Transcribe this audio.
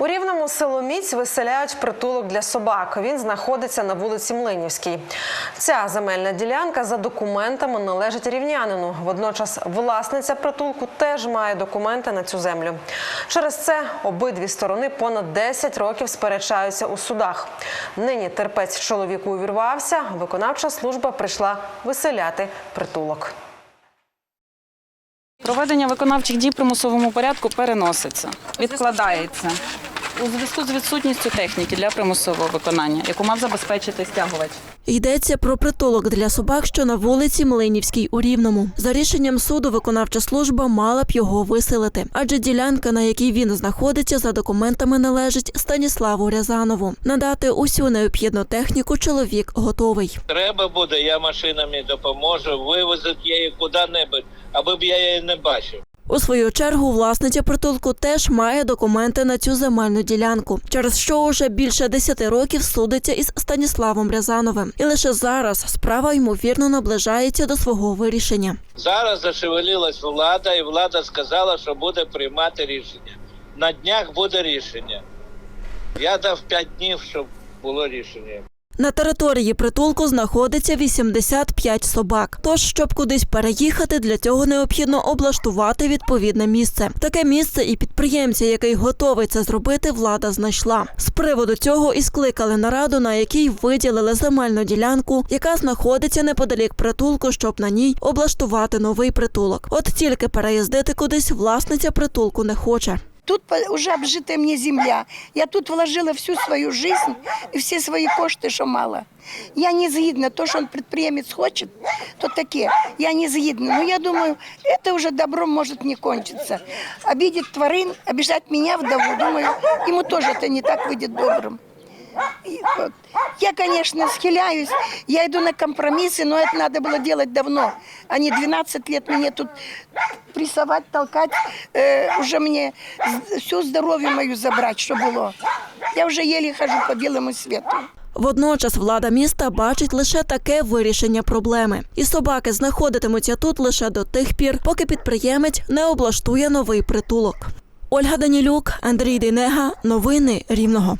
У рівному Соломіць виселяють притулок для собак. Він знаходиться на вулиці Млинівській. Ця земельна ділянка за документами належить рівнянину. Водночас власниця притулку теж має документи на цю землю. Через це обидві сторони понад 10 років сперечаються у судах. Нині терпець чоловіку увірвався. Виконавча служба прийшла виселяти притулок. Проведення виконавчих дій примусовому порядку переноситься, відкладається у зв'язку з відсутністю техніки для примусового виконання, яку мав забезпечити стягувач. Йдеться про притулок для собак, що на вулиці Млинівській у Рівному. За рішенням суду виконавча служба мала б його виселити, адже ділянка, на якій він знаходиться, за документами належить Станіславу Рязанову. Надати усю необхідну техніку чоловік готовий. Треба буде, я машинами допоможу, вивезуть її куди-небудь, аби б я її не бачив. У свою чергу власниця притулку теж має документи на цю земельну ділянку, через що уже більше 10 років судиться із Станіславом Рязановим. І лише зараз справа ймовірно наближається до свого вирішення. Зараз зашевелилась влада, і влада сказала, що буде приймати рішення. На днях буде рішення. Я дав 5 днів, щоб було рішення. На території притулку знаходиться 85 собак. Тож, щоб кудись переїхати, для цього необхідно облаштувати відповідне місце. Таке місце і підприємця, який готовий це зробити, влада знайшла. З приводу цього і скликали нараду, на якій виділили земельну ділянку, яка знаходиться неподалік притулку, щоб на ній облаштувати новий притулок. От тільки переїздити кудись власниця притулку не хоче. Тут уже обжитая мне земля. Я тут вложила всю свою жизнь и все свои кошти, що мала. Я не згідна, то, що он предприемец хочет, то таке. Я не згідна. Но я думаю, это уже добром может не кончиться. Обидеть тварин, обижать меня вдову, думаю, ему тоже это не так выйдет добрым. Я, конечно, схиляюсь, я иду на компромиссы, но это надо было делать давно, а не 12 лет мне тут прессовать, толкать, э, уже мне все здоровье мою забрать, что было. Я уже еле хожу по белому свету. Водночас влада міста бачить лише таке вирішення проблеми, і собаки знаходитимуться тут лише до тих пір, поки підприємець не облаштує новий притулок. Ольга Данілюк, Андрій Дейнега. Новини Рівного.